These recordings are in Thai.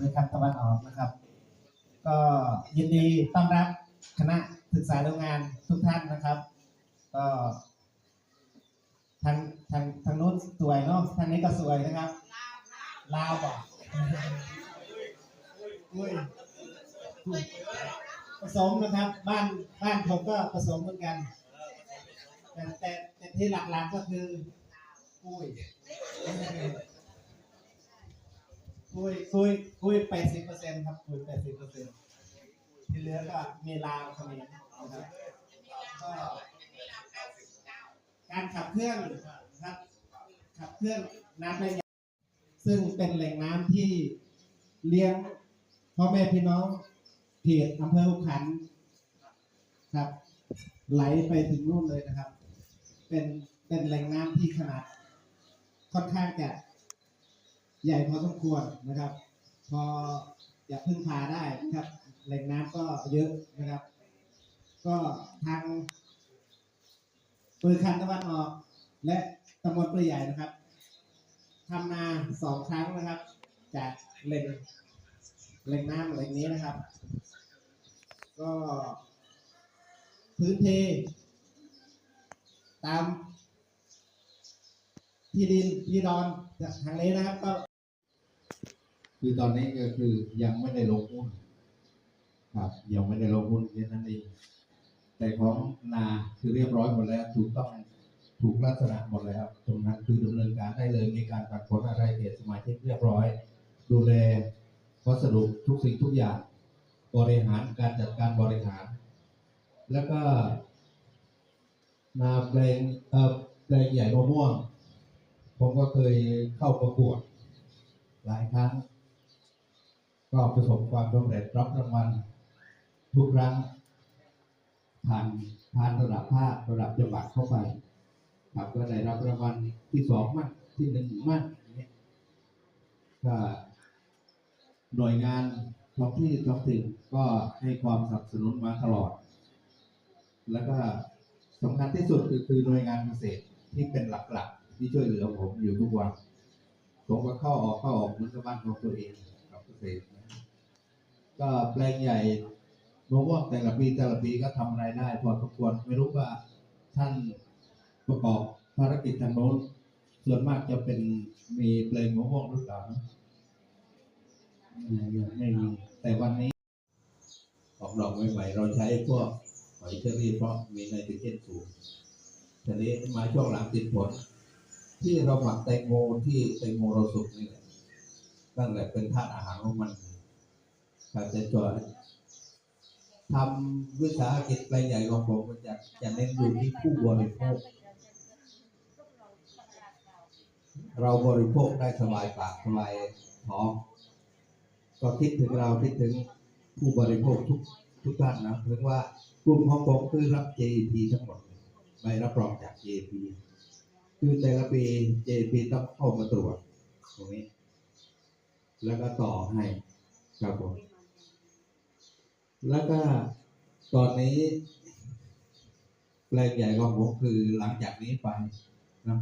บริการตะวันออกนะครับ ก็ยินดีต้อนรับคณะศึกษาโรงงานทุกท่านนะครับ ก็ทางทางทางนู้นสวยเนาะทางนี้ก็สวยนะครับลาวบอกอุ้ยผสมนะครับ บ้านบ้านผมก็ผสมเหมือนกัน แต่แต่แต่ที่หลักๆก็คือกุ้ย กุ้ยกุ้ยกุ้ยแปดสิบเปอร์เซ็นต์ครับกุ้ยแปดสิบเปอร์เซ็นต์ที่เหลือก็มีลาวเขมรนะครับก็การขับเคลื่อนนะครับขับเคลื่อนน้ำในซึ่งเป็นแหล่งน้ำที่เลี้ยงพ่อแม่พี่น้องเขตอำเภอหุขันครับ ไหลไปถึงนู่นเลยนะครับ เป็นเป็นแหล่งน้ำที่ขนาดค่อนข้างจะ ใหญ่พอสมควรนะครับ พอจะพึ่งพาได้ครับแหล่งน้ำก็เยอะนะครับ ก็ทางปืนคันตะวันออก และตำบลปลือใหญ่นะครับทำนาสองครั้งนะครับ จากแหล่งแหล่งน้ำแหล่งนี้นะครับ ก็พื้นที่ตามที่ดินที่ดอนทางนี้นะครับก็ คือตอนนี้ก็คือยังไม่ได้ลงหุ้นครับยังไม่ได้ลงหุ้นแค่นั้นเองแต่ของนาคือเรียบร้อยหมดแล้วถูกต้องถูกลักษณะหมดแล้วตรงนั้นคือดำเนินการได้เลยมีการตัดผลอะไรเหตุสมาชิกเรียบร้อย ดูแลวัสดุทุกสิ่งทุกอย่าง บริหารการจัดการบริหาร แล้วก็ นาแปลงเอ่อแปลงใหญ่มะม่วง ผมก็เคยเข้าประกวด หลายครั้ง ก็ประสบความสำเร็จรับรางวัลทุกครั้งผ่านผ่านระดับภาคระดับจังหวัดเข้าไปครับก็ได้รับรางวัลที่สองมากที่หนึ่งมากก็หน่วยงานท้องที่ท้องถิ่นก็ให้ความสนับสนุนมาตลอด แล้วก็สำคัญที่สุดคือคือหน่วยงานเกษตรที่เป็นหลักๆ ที่ช่วยเหลือผมอยู่ทุกวันผมก็เข้าออกเข้าออกเหมือนกับบ้านของตัวเองกับเกษตร ก็แปลงใหญ่มะม่วงแต่ละปีแต่ละปีก็ทำรายได้พอสมควรไม่รู้ว่าท่านประกอบภารกิจทางโน้นส่วนมากจะเป็นมีแปลงมะม่วงหรือเปล่าไม่มีแต่วันนี้ ออกดอกใหม่ๆเราใช้พวกหอยเชอรี่เพราะมีไนโตรเจนสูงทีนี้มาช่วงหลังติดผล ที่เราหมักแตงโมที่แตงโมเราสุกนี่แหละตั้งแต่เป็นธาตุอาหารของมัน การจะจอยทำวิสาหกิจแปลงใหญ่ของผมมันจะจะเน้นอยู่ที่ผู้บริโภค เราบริโภคได้สบายปากสบายท้องก็คิดถึงเราคิดถึงผู้บริโภคทุกทุกท่านนะถึงว่ากลุ่มของผมคือรับ JEP ทั้งหมดใบรับรองจาก JEP คือแต่ละปี JEP ต้องเข้ามาตรวจตรงนี้ แล้วก็ต่อให้ครับผม แล้วก็ตอนนี้แปลงใหญ่ของผมคือหลังจากนี้ไปนะ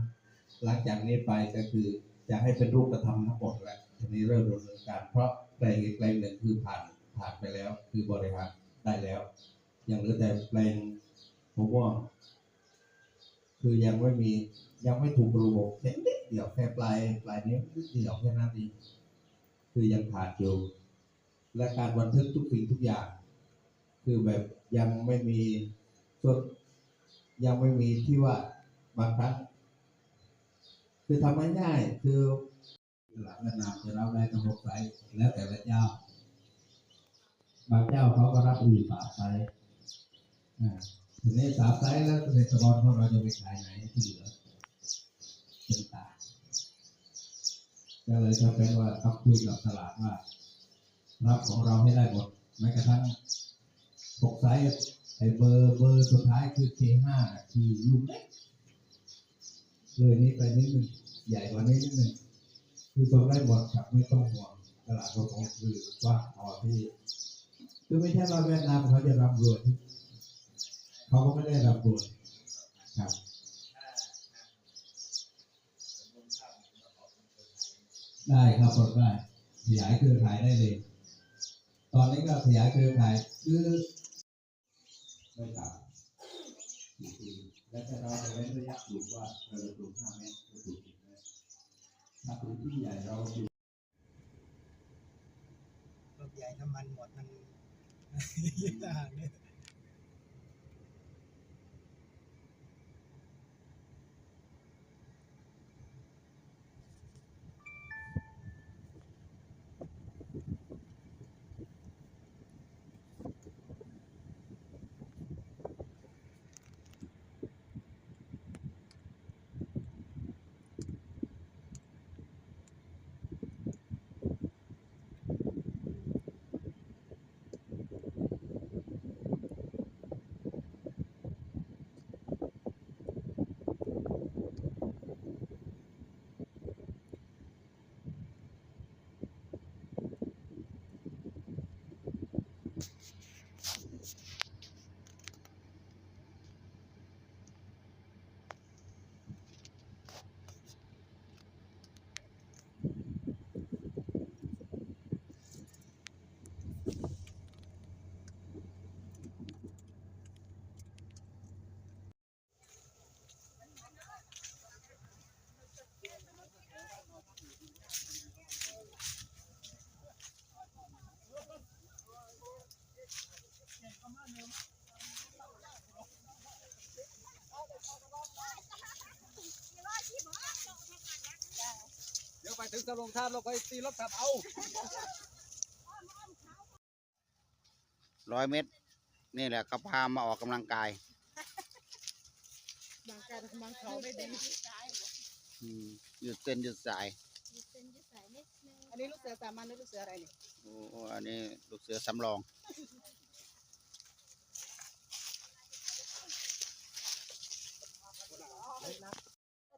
หลังจากนี้ไปก็คือจะให้เป็นรูปธรรมทั้งหมดแล้วทีนี้เริ่มดำเนินการเพราะแปลงอีกแปลงหนึ่งคือผ่านผ่านไปแล้ว คือบริหารได้แล้วยังเหลือแต่แปลงผมว่าคือยังไม่มียังไม่ถูกระบบแค่นิดเดียวแค่ปลายปลายนิ้วนิดเดียวแค่นั้นเองคือยังขาดอยู่และการบันทึกทุกสิ่งทุกอย่าง คือแบบยังไม่มีส่วนยังไม่มีที่ว่าบางครั้งคือทำง่ายๆคือหลักแนะนำจะรับได้ทั้งหกไซส์แล้วแต่ละเจ้า บางเจ้าเขาก็รับอยู่สามส์อ่าทีนี้สามไซส์แล้วเกษตรกรของเราจะไปขายไหนที่เหลือเป็นตาก็เลยจะเป็นว่าต้องคุยกับตลาดว่า รับของเราให้ได้หมดแม้กระทั่ง หกไซส์ไอ้เบอร์เบอร์สุดท้ายคือ K5 คือลูกเล็กเลยนี้ไปนิดนึงใหญ่กว่านี้นิดนึงคือส่งได้หมดครับไม่ต้องห่วงตลาดของผมคือว้าพอที่คือไม่ใช่ว่าเวียดนามเขาจะร่ำรวยเขาก็ไม่ได้ร่ำรวยครับได้ครับผมได้ขยายเครือข่ายได้เลย ตอนนี้ก็ขยายเครือข่ายคือ ไม่ต่ำและแต่เราจะเว้นระยะปลูกว่าเราจะปลูกห้าเมตรหรือปลูกสิบเมตรถ้าพื้นที่ใหญ่เราปลูกรถใหญ่น้ำมันหมดมันยากเนี่ย ถึงตะลงท่าเราก็ตีรถกลับเอาร้อยเมตร นี่แหละก็พามาออกกำลังกายบางการบางเขาไม่ดีอืมหยุดเส้นหยุดสาย อันนี้ลูกเสือสามัญหรือลูกเสืออะไรเนี่ยโอ้โหอันนี้ลูกเสือสำรอง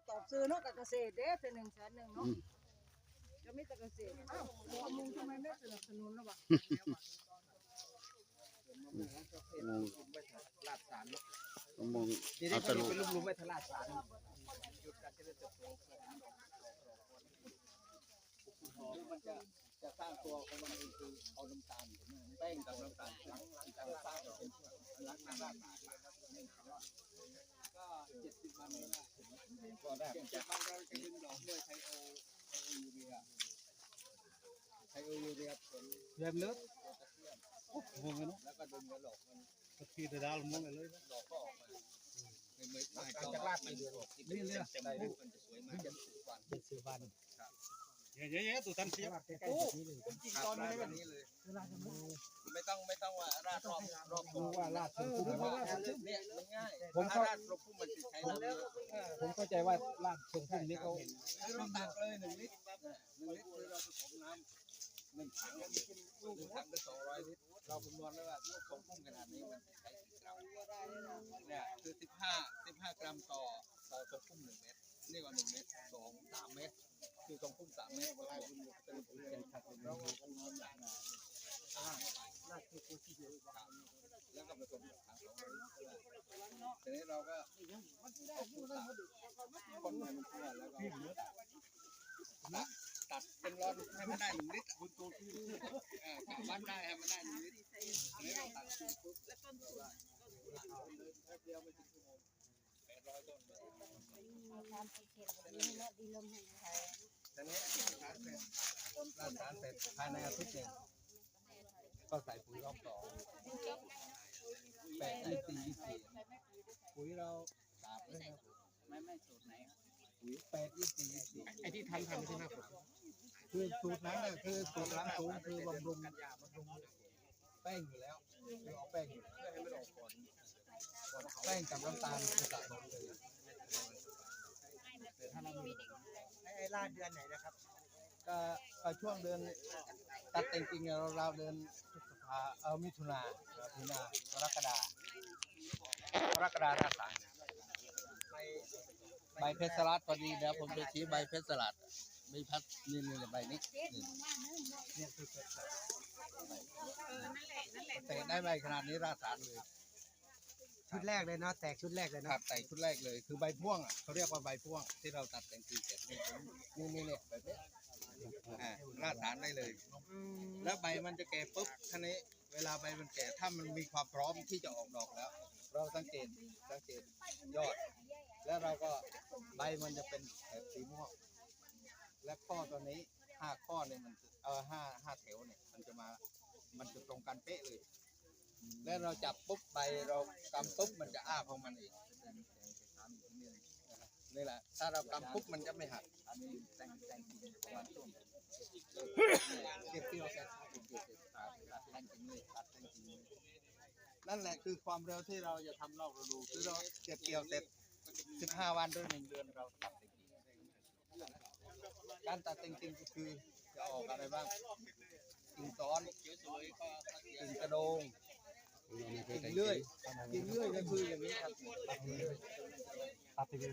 ตอบซื้อเนาะกับเกษตรเด้เป็นหนึ่งแสนหนึ่งเนาะ อืมก็ไม่ต่เกษตรอ้าวข้อมูลทำไมไม่สนับสนุนล้ววะงงลาดสารเนาะงงที่เอาก็สรุเป็นลุมๆไปทลาดสารหยุดการเจริญเติบโตมันจะจะสร้างตัวของมันเองคือเอาน้ำตาลแป้งกับน้ำตาลหลังหลังจากสร้างเป็นหลังจากรากก็เจ็ดสิบวันก็ได้จ็ดวันเราจะดึงดอกด้วยไทโอ ไทโอยูเรียไทโอยูเรียผลเริ่มเลิกโอ้โหแล้วก็ดึงกระหลอกมันสักทีเดียวดาวมองไปเลยดอกก็ออกมาไม่ไม่ไม่จะลาดไม่เดือนนี่เรื่องได้มันจะสวยมากจะสุดวันเป็นสิบวัน เย้ๆๆตัวตันเสียบโอ้จริงตอนนี้แบบนี้เลยไม่ต้องไม่ต้องว่าราดรอบรอบตัวว่าราดตัวพุ่มว่าเนี่ยมันง่ายผมก็ราดตัวพุ่มมันจะใช้น้ำเยอะผมเข้าใจว่าลาดทรงพุ่มนี้เขาคือเราตักเลยหนึ่งลิตรหนึ่งลิตรคือเราผสมน้ำหนึ่งถังหนึ่งถังก็สองร้อยลิตรเราคำนวณแล้วว่าลูกของพุ่มขนาดนี้มันจะใช้กี่กรัมเนี่ยคือสิบห้าสิบห้ากรัมต่อต่อตรงพุ่มหนึ่งเมตรนี่ว่าหนึ่งเมตรสองสามเมตร คือตรงพุ่มสามเมตรเวลาคุณเป็นปุ๋ยเป็นครับเราคำนวณจาน่าคือปุ๋ยที่เดียวแล้วก็ผสมกับถังสองร้อยลิตรทีนี้เราก็คนให้มันทั่วแล้วก็ตัดตัดเป็นรอดให้มันได้หนึ่งลิตรคุณตูนเออกะวัดได้ให้มันได้หนึ่งลิตรทีนี้เราตัดปุ๊บแล้วต้นทุนแป๊บเดียวไม่ถึงชั่วโมงแปดร้อยต้นเลยทีนี้ร้านเสร็จร้า นสารเสร็จภายในอาทิตย์หนึ่งก็ใส่ปุ๋ยรอบสองแปดยี่สี่ยี่สี่ปุ๋ยเราสาบเลยครับไม่ไม่สูตรไหนปุ๋ยแปดยี่สี่ยี่สี่ไอ้ที่ทำทำที่หน้าผมคือสูตรนั้นน่ะคือสูตรล้างสูงคือบำรุงบำรุงแป้งอยู่แล้วคือเอาแป้งอยู่เพื่อให้มันออกก่อนก่อนแป้งกับน้ำตาลคือสะสมเลยแต่ถ้าเรามี ไอ้ลาดเดือนไหนนะครับ ก็ก็ช่วงเดือนตัดแต่งจริงๆเราเราเดือนพฤษภาเออมิถุนามิถุนากรกฎากรกฎาหน้าสารใบเพชรสลัดพอดีเดี๋ยวผมจะชี้ใบเพชรสลัดใบพัดนี่นี่ใบนี้นี่นี่คือเพชรสลัดแต่ได้ใบขนาดนี้ราดสารเลย ชุดแรกเลยเนาะแตกชุดแรกเลยคเนาะรับแต่ชุดแรกเลยคือใบพ่วงอะเขาเรียกว่าใบพ่วงที่เราตัดแต่งจริงเสร็จนี่ผมนี่นี่เนี่ยแบบนี้อ่าราดฐานได้เลยแล้วใบมันจะแก่ปุ๊บทีนี้เวลาใบมันแก่ถ้ามันมีความพร้อมที่จะออกดอกแล้ว เราสังเกตสังเกตยอด แล้วเราก็ใบมันจะเป็นแถบสีม่วงและข้อตัวนี้ห้าข้อเนี่ยมันจะเออห้าห้าแถวเนี่ย มันจะมามันจะตรงกันเป๊ะเลย แล้วเราจับปุ๊บใบเรากำปุ๊บมันจะอ้าของมันเองนี่แหละ ถ้าเรากำปุ๊บมันจะไม่หักเก็บเกี่ยวเสร็จนั่นแหละคือความเร็วที่เราจะทำนอกฤดูคือเราเก็บเกี่ยวเสร็จ 15 วันหรือหนึ่งเดือนเราตัดเต็งการตัดเต็งกิ่งก็คือจะออกอะไรบ้างกิ่งซ้อนกิ่งกระโดง กิ่งเลื่อยกิ่งเลื่อยก็คืออย่างนี้ครับตัดเลื่อยตัดไปเลย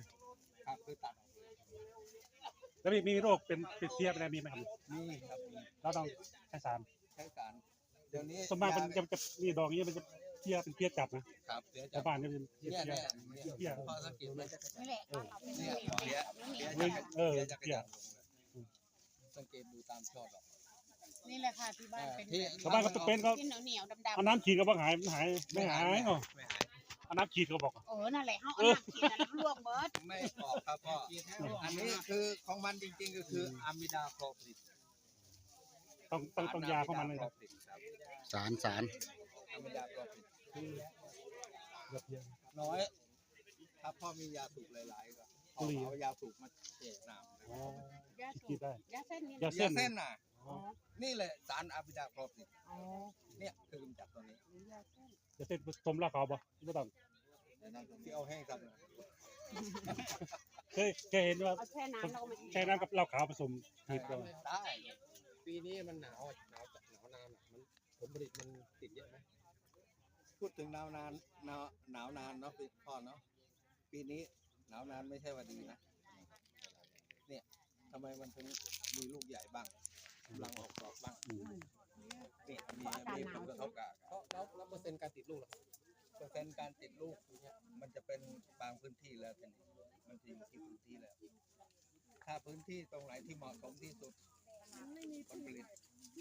ครับคือตัดแล้วมีมีโรคเป็นติดเทียบอะไรมีไหมครับนี่ครับมีเราต้องใช้สารใช้การเดี๋ยวนี้ส่วนมากมันยจะจะมีดอกอย่างนี้มันจะเทียเป็นเทียจับนะครับเดี๋ยวจะชาวบ้านจะเป็นเทียเนี่ยเทียเนี่ยเนี่ยพอสังเกตไหมนี่แหละเนี่ยเดี๋ยวเดี๋ยวเว้ยจะเออเดี๋ยวจะกระเทียจายลงเลยสังเกตดูตามช่อดอก นี่แหละค่ะที่บ้านอ่าเป็นที่ชาวบ้านก็จะเป็นก็ที่เหนียวเหนียวๆดำเอาน้ำฉีดก็บอกหายมันหายไม่หายอ๋อไม่หายเอาน้ำฉีดก็บอกๆเออนั่นแหละเขาเอาน้ำกินน้ำลวกเบิดไม่ออกครับพ่ออันนี้คือของมันจริงๆก็คืออะมิดาโครผลิตต้องต้องต้องยาเข้ามาเลยคครัรับบสารสารอะมิดาโครผลิตคือเยอะเยอะน้อยถ้าพ่อมียาสูบหลายๆก็พ่อเอายาสูบมาเจ็น้ำอ๋อยาฉีดได้ยาเส้นนี่ยายาเส้นน่ะ อ๋อ นี่แหละสารอะมิดาโครผลิตอ๋อเนี่ยคือกำจัดตัวนี้ยาเส้นจะเส้นผสมเหล้าขาวบ่ไม่ต้องที่เอาแห้งครับเคยเคยเห็นว่าเอาแช่น้ำแล้วก็มาใช้น้ำกับเหล้าขาวผสมฉีดกันได้ปีนี้มันหนาวอะหนาวจัดหนาวนานอะมันผลผลิตมันติดเยอะไหมพูดถึงหนาวนานหนาวหนาวนานเนาะพี่พ่อเนาะปีนี้หนาวนานไม่ใช่ว่าดีนะเนี่ยทำไมมันถึงมีลูกใหญ่บ้าง กำลังออกดอกบ้างอืมนี่มีมีผลกระทบกับเพราะแล้วแล้วเปอร์เซ็นต์การติดลูกล่ะเปอร์เซ็นต์การติดลูกเนี่ยมันจะเป็นบางพื้นที่แล้วทีนี้มันจะอยู่ที่พื้นที่แล้ว ถ้าพื้นที่ตรงไหนที่เหมาะสมที่สุดผลผลิต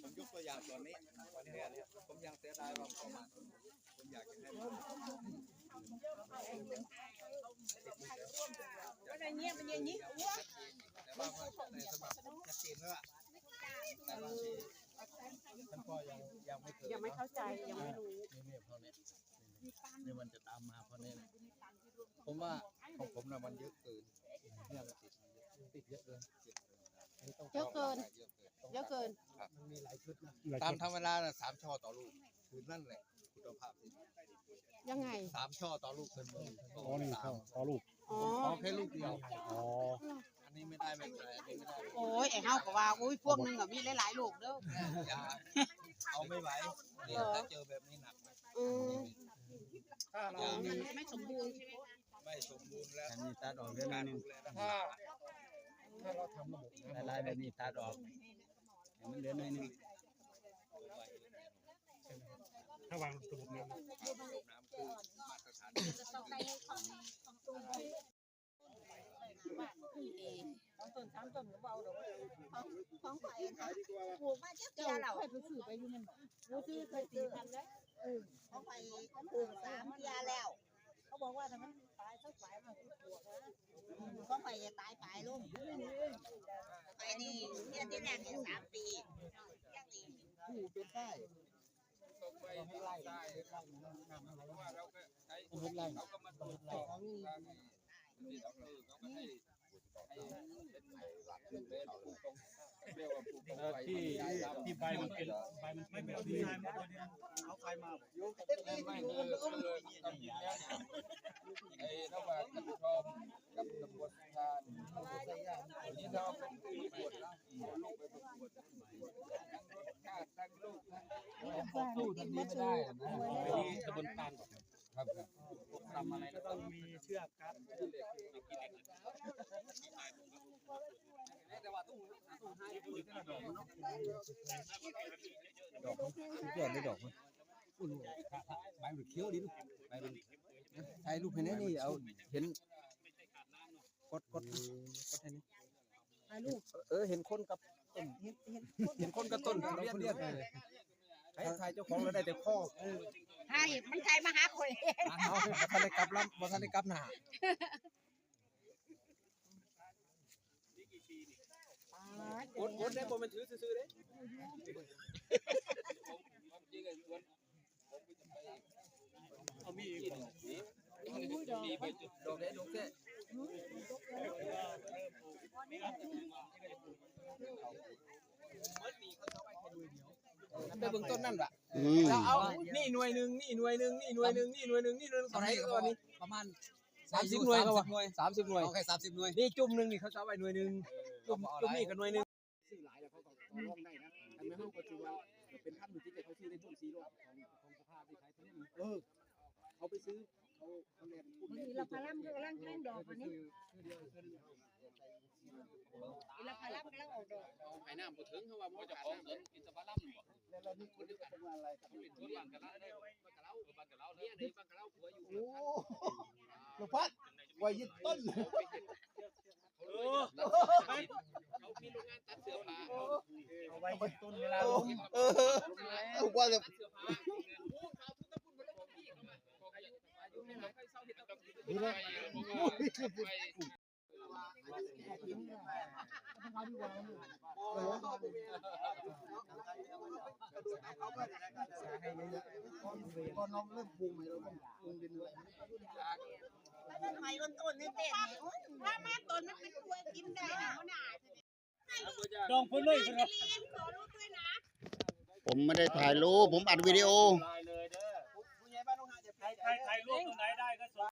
ผมยกตัวอย่างตอนนี้วันนี้เนี่ยผมยังเสียดายว่าประมาณผมอยากจะให้มันอะไรเงี้ยเป็นอย่างนี้วกแต่ว่ามันในสมัครชัดเจนแล้วล่ะแต่บา ทีท่านพ่อยังยังไม่เคยยังไม่เข้าใจยังไม่รู้นี่เนี่ยเพราะเนี่ยนี่มันจะตามมาเพราะเนี่ยนะผมว่าของผมนะมันเยอะเกินเนี่ยมันติดติดเยอะเกินติดเยอะเกินเยอะเกินเยอะเกินมันมีหลายชุดนะหลายตามคนธรรมดาน่ะสามช่อต่อลูกคือนั่นแหละคุณภาพที่ยังไงสามช่อต่อลูกเป็นหนึ่งสอ๋อองนี่สาเขามขอลูกอ๋อขอแค่ลูกเดียวอ๋อ โอ้ยไอ้เฮาก็ว่าอุ้ยพวกนึงอะมีหลายๆลูกเด้ออย่าเอาไม่ไหวเนี่ยถ้าเจอแบบนี้หนักนะอืมถ้าเราอ๋อมันไม่สมบูรณ์ใช่ไหมคะไม่สมบูรณ์แล้วอันนี้ตัดออกเรื่องการนึดูงแลรักถ้าษาถ้าเราทำระบบน้ำลายแบบนี้ตัดออกให้มันเหลือหน่อยนึงถ้าวางระบบน้ำน้ำคือ มาตรฐานของต้นสามต้นก็เบาดอกของไปนะปลูกมาเจักเจ้าเราไปซื้อไปอยู่นั่นบ่รู้ซื้อเคยตีพันแล้วเออของไปลูกสามเดือนแล้ว เขาบอกว่าถ้ามันตายสักฝ่ายมันคือปลูกนะของไปจะตายฝ่ายลงไปนี่เนี่ยที่แรกเนี่ยสามปียังนี่ผู้เป็นได้ต้องไปที่ไล่ได้เพราะว่าเราก็ใช้เขาก็มาตรวจสอบที่เราเออเขาก็ให้ ให้เป็นหลักเป็นเป็นปลูกตรงเรียกว่าปลูกตรงไปที่ที่ใบมันเป็นใบมันเป็นแบบนี้เอาไฟมาไม่ไม่คือคือตำจริงแล้วเนี่ยไอ้ระหว่างกระทอมกับตำบลทานอันนี้เราเป็นผู้ประกวดแล้วลูกไปประกวดทั้งรสชาติทั้งลูกทั้งสู้ทางนี้ไม่ได้นะไปนี่ตะบนตาลครับ ครับทำอะไรก็ต้องมีเชือกครับดอกสุดยอดเลยดอกมันอุ่นใบมันเขียวดีลูกใบมันถ่ายรูปให้แน่นี่เอาเห็นกดกดกดให้นี่ถ่ายรูปเออเห็นคนกับต้นเห็นคนกับต้นเรียนเนี่ย ไอ้ทายเจ้าของเราได้แต่ข้อใช่มันใครมาหาข่อยเองเอาบ่ทันได้กลับลำบ่ทันได้กลับหน้ากดกดได้บ่แมันถือซื่อๆเด้เอามีอีกดอกได้ดอกแค่ไปเบิ่งต้นนั่นล่ะแล้วเอานี่หน่วยหนึงนี่หน่วยหนึงนี่หน่วยหนึงนี่หน่วยหนึงนี่หน่วยหนึงเท่าไหร่ก็นี้ประมาณ30หน่วยเขาว่า30หน่วยเอาแค่สามสิบหน่วยนี่จุ่มหนึงนี่เขาจะเอาไว้หน่วยหนึงจุ่มจุ่มนี่กับหน่วยหนึงซื้อหลายแล้วเขาก็ต่อรองได้นะอันนี้เขาก็ถือว่าเป็นพันธุ์ที่เขาซื้อได้ช่วงซีโร่ของของสภาพที่ขายทุเรียนเออเขาไปซื้อเขาเขาเรียนพูดบางทีเราพาล่ำก็ร่างแข้งดอกอันนี้เราพาล่ำก็ร่างออกดอก ไอ้น้ำบ่ถึงเขาว่ามันจะของเงินกินสบาลัมบ่ แล้วเรานี่คนเดียวกันอะไรครับเป็นทุเรียนกันแล้วได้บ้านกันแล้วบ้านกันแล้วเนี่ยนี่บ้านกันแล้วผัวอยู่โอ้หลวงพัดไว้ยึดต้นเออเขามีโรงงานตัดเสื้อผ้าเอาไว้ยึดต้นเวลาลงเออว่าจะตัดเสื้อผ้าโอ้ข่าวพุทธคุณบ่ลงพี่เข้ามาอายุอายุนี่หลังใครเศร้าเฮ็ดต้องนี่เลยแล้วนั่นหอยต้นต้นนี่เต้นถ้าแม่ต้นมันเป็นตัวกินได้นะมันอาจจะดองพุ่นเลยพุ่นเรียนขอรู้ด้วยนะผมไม่ได้ถ่ายรูปผมอัดวิดีโอถ่ายถ่ายรูปตรงไหนได้ก็ส่ง